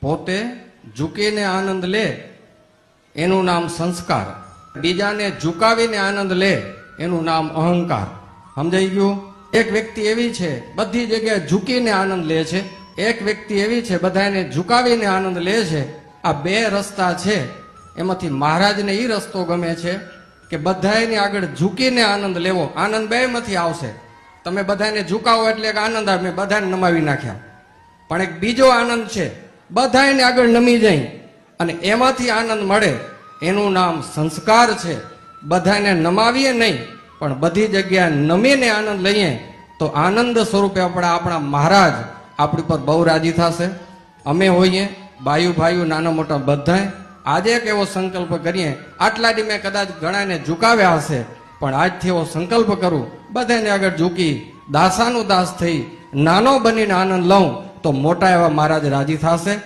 પોતે ઝૂકીને આનંદ લે, એનું નામ સંસ્કાર. બીજાને ઝુકાવીને આનંદ લે, એનું નામ અહંકાર. સમજાઈ ગયું? એક વ્યક્તિ એવી છે, બધી જગ્યાએ ઝૂકીને આનંદ લે છે. એક વ્યક્તિ એવી છે, બધાને ઝુકાવીને આનંદ લે છે. આ બે રસ્તા છે. એમાંથી મહારાજને એ રસ્તો ગમે છે કે બધાને આગળ ઝૂકીને આનંદ લેવો. આનંદ બે માંથી આવશે. તમે બધાને ઝુકાવો એટલે આનંદ આવે. મેં બધાને નમાવી નાખ્યા. પણ એક બીજો આનંદ છે. બધાને આગળ નમી જાય. અને એમાંથી આનંદ મળે. એનું નામ સંસ્કાર છે. બધાને નમાવીએ નહીં, પણ બધી જગ્યાએ નમીને આનંદ લઈએ, તો આનંદ સ્વરૂપે આપણે આપણા મહારાજ આપણી પર બહુ રાજી થશે. અમે હોઈએ, બાયુ ભાઈઓ નાના મોટા બધાય, આજે એક એવો સંકલ્પ કરીએ. આટલા દી મેં કદાચ ઘણાને ઝુકાવ્યા હશે, પણ આજથી એવો સંકલ્પ કરું. બધાને આગળ ઝૂકી દાસાનું દાસ થઈ, નાનો બનીને આનંદ લઉં, તો મોટા એવા મહારાજ રાજી થશે.